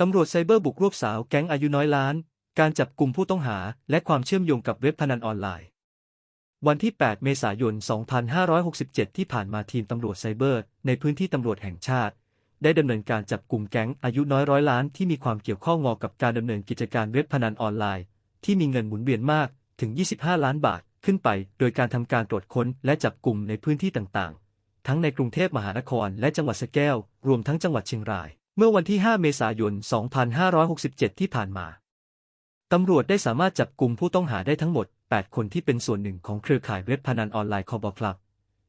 ตำรวจไซเบอร์บุกรวบสาวแก๊งอายุน้อยล้าน การจับกลุ่มผู้ต้องหา และความเชื่อมโยงกับเว็บพนันออนไลน์ วันที่ 8 เมษายน 2567 ที่ผ่านมาทีมตำรวจไซเบอร์ ในพื้นที่ตำรวจแห่งชาติ ได้ดำเนินการจับกลุ่มแก๊งอายุน้อยร้อยล้านที่มีความเกี่ยวข้องงอกับการดำเนินกิจการเว็บพนันออนไลน์ ที่มีเงินหมุนเวียนมากถึง 25 ล้านบาทขึ้นไป โดยการทำการตรวจค้นและจับกลุ่มในพื้นที่ต่างๆ ทั้งในกรุงเทพมหานคร และจังหวัดสแก้ว รวมทั้งจังหวัดเชียงราย เมื่อวันที่ 5 เมษายน 2567 ที่ผ่านมา ตำรวจได้สามารถจับกลุ่มผู้ต้องหาได้ทั้งหมด 8 คนที่เป็นส่วนหนึ่งของเครือข่ายเว็บพนันออนไลน์คอบอคลับ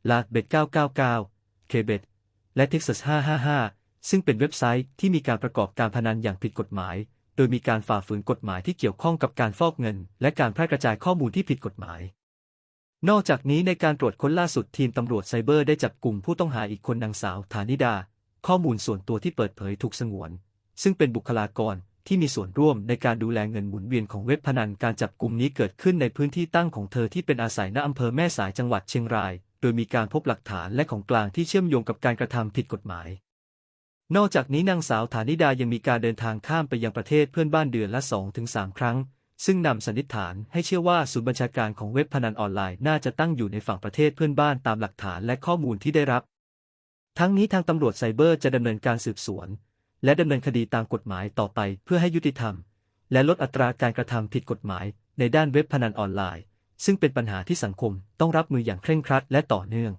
ลาเบ็ด999 เคเบ็ดและ Texas 555 ซึ่งเป็นเว็บไซต์ที่มีการประกอบการพนันอย่างผิดกฎหมาย โดยมีการฝ่าฝืนกฎหมายที่เกี่ยวข้องกับการฟอกเงิน และการแพร่กระจายข้อมูลที่ผิดกฎหมาย นอกจากนี้ในการตรวจค้นล่าสุดทีมตำรวจไซเบอร์ได้จับกลุ่มผู้ต้องหาอีกคนนางสาว ฐานิดา ข้อมูลส่วนตัวที่เปิดเผยถูกสงวน ซึ่งเป็นบุคลากรที่มีส่วนร่วมในการดูแลเงินหมุนเวียนของเว็บพนันการจับกลุ่มนี้เกิดขึ้นในพื้นที่ตั้งของเธอที่เป็นอาศัยณอำเภอแม่สายจังหวัดเชียงราย โดยมีการพบหลักฐานและของกลางที่เชื่อมโยงกับการกระทำผิดกฎหมาย นอกจากนี้นางสาวฐานิดายังมีการเดินทางข้ามไปยังประเทศเพื่อนบ้านเดือนละ 2-3 ครั้ง ซึ่งนำสันนิษฐานให้เชื่อว่าศูนย์บัญชาการของเว็บพนันออนไลน์น่าจะตั้งอยู่ในฝั่งประเทศเพื่อนบ้านตามหลักฐานและข้อมูลที่ได้รับ ทั้งนี้ทางตำรวจไซเบอร์จะดำเนินการสืบสวน และดำเนินคดีตามกฎหมายต่อไปเพื่อให้ยุติธรรม และลดอัตราการกระทำผิดกฎหมายในด้านเว็บพนันออนไลน์ ซึ่งเป็นปัญหาที่สังคมต้องรับมืออย่างเคร่งครัดและต่อเนื่อง